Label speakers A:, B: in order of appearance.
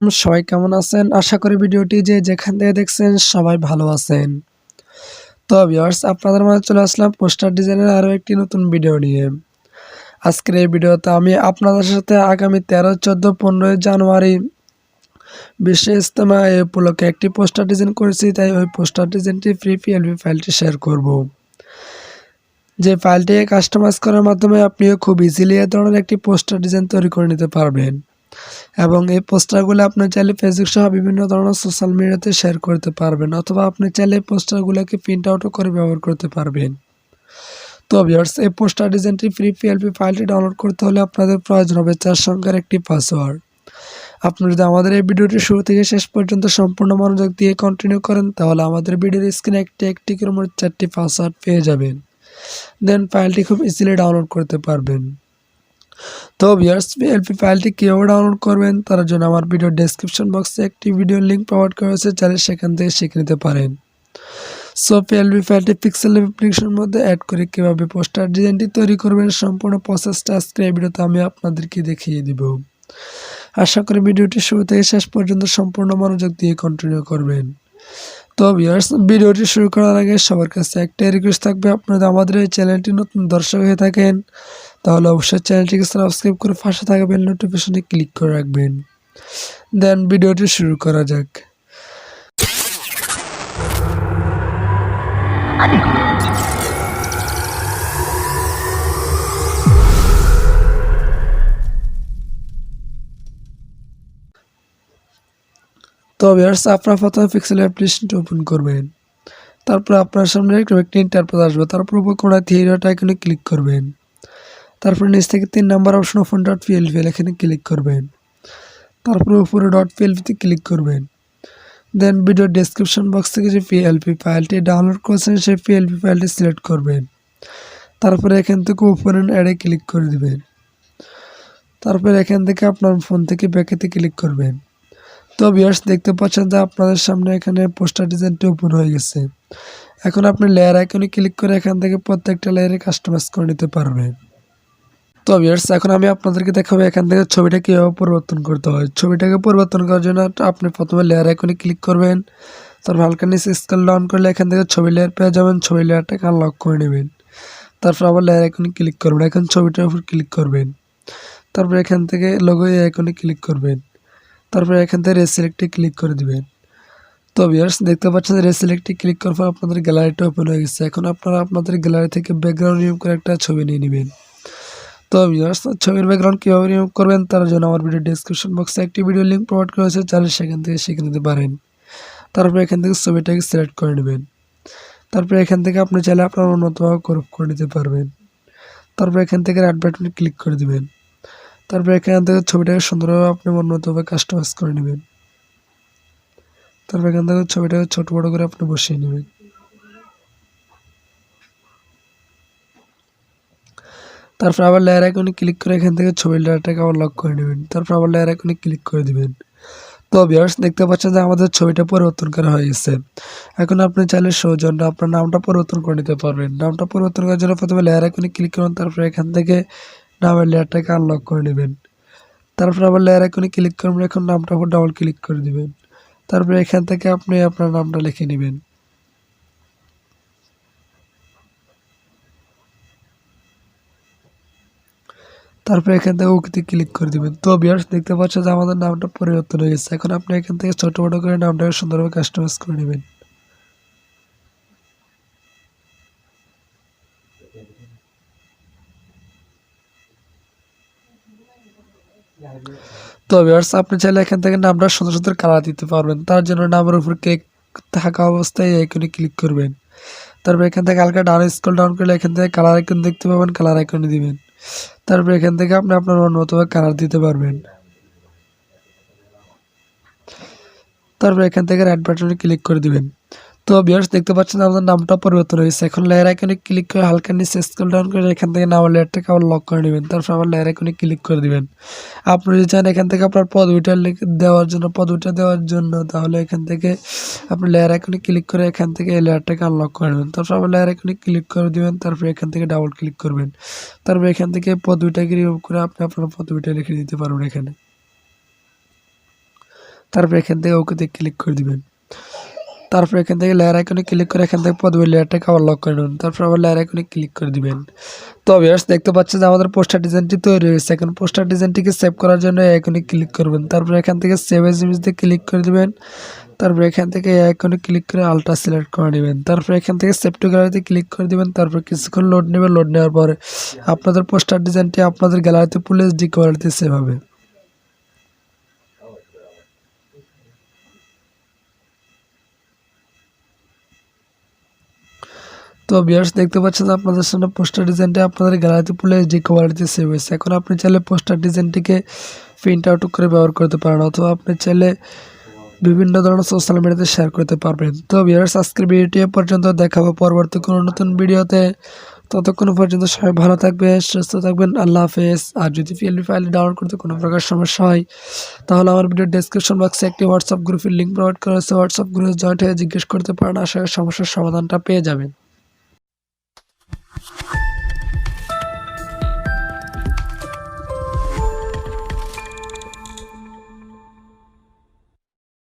A: সবাই কেমন আছেন? আশা করি ভিডিওটি যে যেখান থেকে দেখছেন সবাই ভালো আছেন। তো ভিউয়ার্স আপনাদের মাঝে চলে আসলাম পোস্টার ডিজাইনের আরও একটি নতুন ভিডিও নিয়ে। আজকের এই ভিডিওতে আমি আপনাদের সাথে আগামী তেরো, চোদ্দ, পনেরোই জানুয়ারি বিশ্ব ইজতেমা এই উপলক্ষে একটি পোস্টার ডিজাইন করেছি, তাই ওই পোস্টার ডিজাইনটি ফ্রি পিএলপি ফাইলটি শেয়ার করব। যে ফাইলটি কাস্টমাইজ করার মাধ্যমে আপনিও খুব ইজিলি এ ধরনের একটি পোস্টার ডিজাইন তৈরি করে নিতে পারবেন। এবং এই পোস্টারগুলো আপনি চাইলে ফেসবুক সহ বিভিন্ন ধরনের সোশ্যাল মিডিয়াতে শেয়ার করতে পারবেন অথবা আপনি চাইলে এই পোস্টারগুলোকে প্রিন্ট আউটও করে ব্যবহার করতে পারবেন। তো ভিউয়ার্স এই পোস্টার ডিজাইনটি ফ্রি পিএলপি ফাইলটি ডাউনলোড করতে হলে আপনাদের প্রয়োজন হবে চার সংখ্যার একটি পাসওয়ার্ড আপনি যদি আমাদের এই ভিডিওটি শুরু থেকে শেষ পর্যন্ত সম্পূর্ণ মনোযোগ দিয়ে কন্টিনিউ করেন, তাহলে আমাদের ভিডিওর স্ক্রিনে একটি একটি করে মোট চারটি পাসওয়ার্ড পেয়ে যাবেন। দেন ফাইলটি খুব ইজিলি ডাউনলোড করতে পারবেন। তো ভিউয়ার্স পিএলপি ফাইলটি কীভাবে ডাউনলোড করবেন? তার জন্য আমার ভিডিও ডেসক্রিপশন বক্সে একটি ভিডিও লিঙ্ক প্রোভাইড করা হয়েছে, চাইলে সেখান থেকে শিখে নিতে পারেন। সো পিএলপি ফাইলটি পিক্সেল অ্যাপ্লিকেশনের মধ্যে অ্যাড করে কীভাবে পোস্টার ডিজাইনটি তৈরি করবেন, সম্পূর্ণ প্রসেসটা আজকে এই ভিডিওতে আমি আপনাদেরকে দেখিয়ে দিব। আশা করি ভিডিওটি শুরু থেকে শেষ পর্যন্ত সম্পূর্ণ মনোযোগ দিয়ে কন্টিনিউ করবেন। তো ভিউয়ার্স ভিডিওটি শুরু করার আগে সবার কাছে একটাই রিকোয়েস্ট থাকবে, আপনারা আমাদের এই চ্যানেলটি নতুন দর্শক হয়ে থাকেন তাহলে অবশ্যই চ্যানেলটিকে সাবস্ক্রাইব করে পাশে থাকা বেল নোটিফিকেশনে ক্লিক করে রাখবেন। দেন ভিডিওটি শুরু করা যাক। তো ভিউয়ার্স আপনার প্রথমে পিক্সেল অ্যাপ্লিকেশনটি ওপেন করবেন। তারপর আপনার সামনে একটি ইন্টারপ্রেস আসবে। তারপর উপর থ্রি ডট আইকনে ক্লিক করবেন। তারপর নিচ থেকে তিন number option open dot PLP এখানে ক্লিক করবেন। তারপরে উপরে ডট পিএলপিতে ক্লিক করবেন। দেন ভিডিও ডেসক্রিপশন বক্স থেকে যে পিএলপি ফাইলটি ডাউনলোড করেছেন, সেই পিএলপি ফাইলটি সিলেক্ট করবেন। তারপরে এখান থেকে ওপেন অ্যাডে ক্লিক করে দেবেন। তারপর এখান থেকে আপনার ফোন থেকে ব্যাকেতে ক্লিক করবেন। তো ভিউয়ার্স দেখতে পাচ্ছেন যে আপনাদের সামনে এখানে পোস্টার ডিজাইনটি ওপেন হয়ে গেছে। এখন আপনি লেয়ার আইকনে ক্লিক করে এখান থেকে প্রত্যেকটা লেয়ারে কাস্টমাইজ করে নিতে পারবেন। তো ভিউয়ার্স এখন আমি আপনাদেরকে দেখাবো এখান থেকে ছবিটা কীভাবে পরিবর্তন করতে হয়। ছবিটাকে পরিবর্তন করার জন্য আপনি প্রথমে লেয়ার আইকনে ক্লিক করবেন। তারপর হালকা নিচে স্কেল ডাউন করলে এখান থেকে ছবি লেয়ার পেয়ে যাবেন। ছবি লেয়ারটাকে আনলক করে নেবেন। তারপর আবার লেয়ার আইকনে ক্লিক করবেন। এখন ছবিটার উপর ক্লিক করবেন। তারপর এখান থেকে লোগো আইকনে ক্লিক করবেন। তারপর এখান থেকে রেসিলেক্টে ক্লিক করে দিবেন। তো ভিউয়ার্স দেখতে পাচ্ছেন রেসিলেক্টে ক্লিক করার পর আপনাদের গ্যালারিটা ওপেন হয়ে গেছে। এখন আপনারা আপনাদের গ্যালারি থেকে ব্যাকগ্রাউন্ড রিমুভ করে একটা ছবি নিয়ে নেবেন। তো ভিউয়ার্স ছবির ব্যাকগ্রাউন্ড কীভাবে রিমুভ করবেন তার জন্য আমার ভিডিও ডিসক্রিপশন বক্সে একটি ভিডিও লিঙ্ক প্রোভাইড করা হয়েছে, চাইলে সেখান থেকে শিখে নিতে পারেন। তারপর এখান থেকে ছবিটাকে সিলেক্ট করে নেবেন। তারপর এখান থেকে আপনি চাইলে আপনার উন্নতভাবে ক্রপ করে নিতে পারবেন। তারপর এখান থেকে রাইট বাটনে ক্লিক করে দিবেন। তারপর এখান থেকে ছবিটাকে সুন্দরভাবে আপনি উন্নতভাবে কাস্টমাইজ করে নেবেন। তারপর এখান থেকে ছবিটাকে ছোট বড় করে আপনি বসিয়ে নেবেন। তারপর আবার লেয়ার আইকনে ক্লিক করে এখান থেকে ছবির লেয়ারটাকে আবার লক করে নেবেন। তারপর আবার লেয়ার আইকনে ক্লিক করে দিবেন। তো ভিউয়ার্স দেখতে পাচ্ছেন যে আমাদের ছবিটা পরিবর্তন করা হয়ে গেছে। এখন আপনি চাইলে সৌজন্য আপনার নামটা পরিবর্তন করে নিতে পারবেন। নামটা পরিবর্তন করার জন্য প্রথমে লেয়ার আইকনে ক্লিক করুন, তারপর এখান থেকে নামের লেয়ারটাকে আনলক করে নেবেন। তারপর আবার লেয়ার আইকনে ক্লিক করবেন, এখন নামটা ডাবল ক্লিক করে দিবেন। তারপরে এখান থেকে আপনি আপনার নামটা লিখে নেবেন। তারপরে এখান থেকে ওকেতে ক্লিক করে দিবেন। তো বিয়ার্স দেখতে পাচ্ছেন যে আমাদের নামটা পরিবর্তন হয়ে গেছে। এখন আপনি এখান থেকে ছোট বড় করে নামটাকে সুন্দরভাবে কাস্টমাইজ করে নেবেন। তো ভিউয়ার্স আপনি চাইলে এখান থেকে নামটা সুন্দর সুন্দর কালার দিতে পারবেন। তার জন্য নামের উপর ক্লিক থাকা অবস্থায় আইকনে ক্লিক করবেন। তারপর এখান থেকে হালকা ডাউন স্ক্রল ডাউন করলে এখান থেকে কালার আইকন দেখতে পাবেন। কালার আইকনে দিবেন। তারপর এখান থেকে আপনি আপনার মতোভাবে কালার দিতে পারবেন। তারপর এখান থেকে রাইট বাটনে ক্লিক করে দিবেন। তো বিয়ার্স দেখতে পাচ্ছেন আমাদের নামটা পরিবর্তন হয়েছে এখন লেয়ার আইকনে ক্লিক করে হালকা নিচে স্ক্রল ডাউন করে এখান থেকে নাম লেয়ারটাকে আবার লক করে নেবেন। তারপর আবার লেয়ার আইকনে ক্লিক করে দিবেন। আপনি যদি চান এখান থেকে আপনার পদবিটা দেওয়ার জন্য পদবিটা দেওয়ার জন্য, তাহলে এখান থেকে আপনি লেয়ার আইকনে ক্লিক করে এখান থেকে এই লেয়ারটাকে আনলক করে নেবেন। তারপর আবার লেয়ার আইকনে ক্লিক করে দিবেন, তারপর এখান থেকে ডাবল ক্লিক করবেন। তারপর এখান থেকে পদবিটাকে রিমুভ করে আপনি আপনার পদবিটা লিখে দিতে পারবেন এখানে। তারপর এখান থেকে ওকেতে ক্লিক করে দিবেন। তারপর এখান থেকে লেয়ার আইকনে ক্লিক করে এখান থেকে পদবী লেয়ারটাকে আবার লক করে নেবেন। তারপর আবার লেয়ার আইকনে ক্লিক করে দিবেন। তো দেখতে পাচ্ছেন যে আমাদের পোস্টার ডিজাইনটি তৈরি হয়েছে। এখন পোস্টার ডিজাইনটিকে সেভ করার জন্য এই আইকনে ক্লিক করবেন। তারপর এখান থেকে সেভ এজ ইমেজতে ক্লিক করে দিবেন। তারপর এখান থেকে এই আইকনে ক্লিক করে আলট্রা সিলেক্ট করে নেবেন। তারপর এখান থেকে সেভ টু গ্যালারিতে ক্লিক করে দিবেন। তারপর কিছুক্ষণ লোড নেবে লোড নেওয়ার পরে আপনাদের পোস্টার ডিজাইনটি আপনাদের গ্যালারিতে ফুল এইচডি কোয়ালিটি সেভ হবে। তো বিয়ার্স দেখতে পাচ্ছেন যে আপনাদের সামনে পোস্টার ডিজাইনটা আপনাদের গ্যালারিতে ফুল এইচডি কোয়ালিটি সেভ হয়েছে। এখন আপনি চাইলে পোস্টার ডিজাইনটিকে প্রিন্ট আউট করে ব্যবহার করতে পারেন অথবা আপনি চাইলে বিভিন্ন ধরনের সোশ্যাল মিডিয়াতে শেয়ার করতে পারবেন। তো বিয়ার্স আজকের ভিডিওটি পর্যন্ত। দেখাবো পরবর্তী কোনো নতুন ভিডিওতে। ততক্ষণ পর্যন্ত সবাই ভালো থাকবে, সুস্থ থাকবেন। আল্লাহ হাফেজ। আর যদি পিএলবি ফাইল ডাউনলোড করতে কোনো প্রকার সমস্যা হয়, তাহলে আমার ভিডিও ডেসক্রিপশন বক্সে একটি হোয়াটসঅ্যাপ গ্রুপের লিঙ্ক প্রোভাইড করা হয়েছে হোয়াটসঅ্যাপ গ্রুপে জয়েন্ট হয়ে জিজ্ঞেস করতে পারেন। আশা সমস্যার সমাধানটা পেয়ে যাবেন।